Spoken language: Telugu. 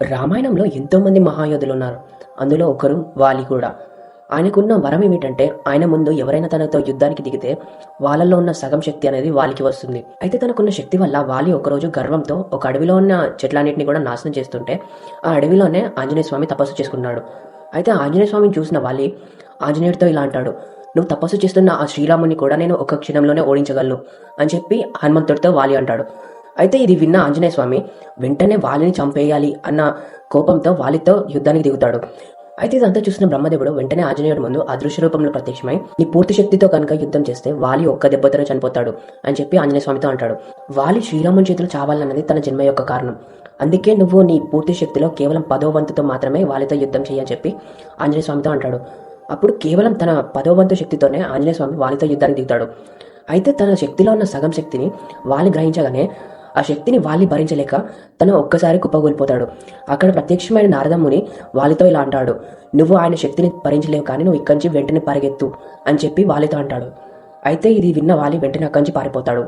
రామాయణంలో ఎంతోమంది మహాయోధులు ఉన్నారు. అందులో ఒకరు వాలి కూడా ఆయనకున్న వరం ఏమిటంటే ఆయన ముందు ఎవరైనా తనతో యుద్ధానికి దిగితే వాళ్ళల్లో ఉన్న సగం శక్తి అనేది వాలికి వస్తుంది. అయితే తనకున్న శక్తి వల్ల వాలి ఒకరోజు గర్వంతో ఒక అడవిలో ఉన్న చెట్లన్నింటినీ కూడా నాశనం చేస్తుంటే ఆ అడవిలోనే ఆంజనేయ స్వామి తపస్సు చేసుకున్నాడు. అయితే ఆంజనేయ స్వామిని చూసిన వాలి ఆంజనేయుడితో ఇలా అంటాడు నువ్వు తపస్సు చేస్తున్న ఆ శ్రీరాముని కూడా నేను ఒక క్షణంలోనే ఓడించగలను అని చెప్పి హనుమంతుడితో వాలి అంటాడు. అయితే ఇది విన్న ఆంజనేయ స్వామి వెంటనే వాలిని చంపేయాలి అన్న కోపంతో వాలితో యుద్ధానికి దిగుతాడు. అయితే ఇదంతా చూసిన బ్రహ్మదేవుడు వెంటనే ఆంజనేయుడు ముందు అదృశ్య రూపంలో ప్రత్యక్షమై నీ పూర్తి శక్తితో కనుక యుద్ధం చేస్తే వాలి ఒక్క దెబ్బతోనే చనిపోతాడు అని చెప్పి ఆంజనేయ స్వామితో అంటాడు. వాలి శ్రీరాముని చేతులు చావాలన్నది తన జన్మ యొక్క కారణం. అందుకే నువ్వు నీ పూర్తి శక్తిలో కేవలం పదో వంతుతో మాత్రమే వాలితో యుద్ధం చేయని చెప్పి ఆంజనేయ స్వామితో అంటాడు. అప్పుడు కేవలం తన పదో వంతు శక్తితోనే ఆంజనేయ స్వామి వాలితో యుద్ధానికి దిగుతాడు. అయితే తన శక్తిలో ఉన్న సగం శక్తిని వాలి గ్రహించగానే ఆ శక్తిని వాలి భరించలేక తను ఒక్కసారి కుప్పగూలిపోతాడు అక్కడ ప్రత్యక్షమైన నారదముని వాలితో ఇలా అంటాడు నువ్వు ఆయన శక్తిని భరించలేవు కానీ నువ్వు ఇక్కడి నుంచి వెంటనే పరిగెత్తు అని చెప్పి వాలితో అంటాడు. అయితే ఇది విన్న వాలి వెంటనే అక్కడి నుంచి పారిపోతాడు.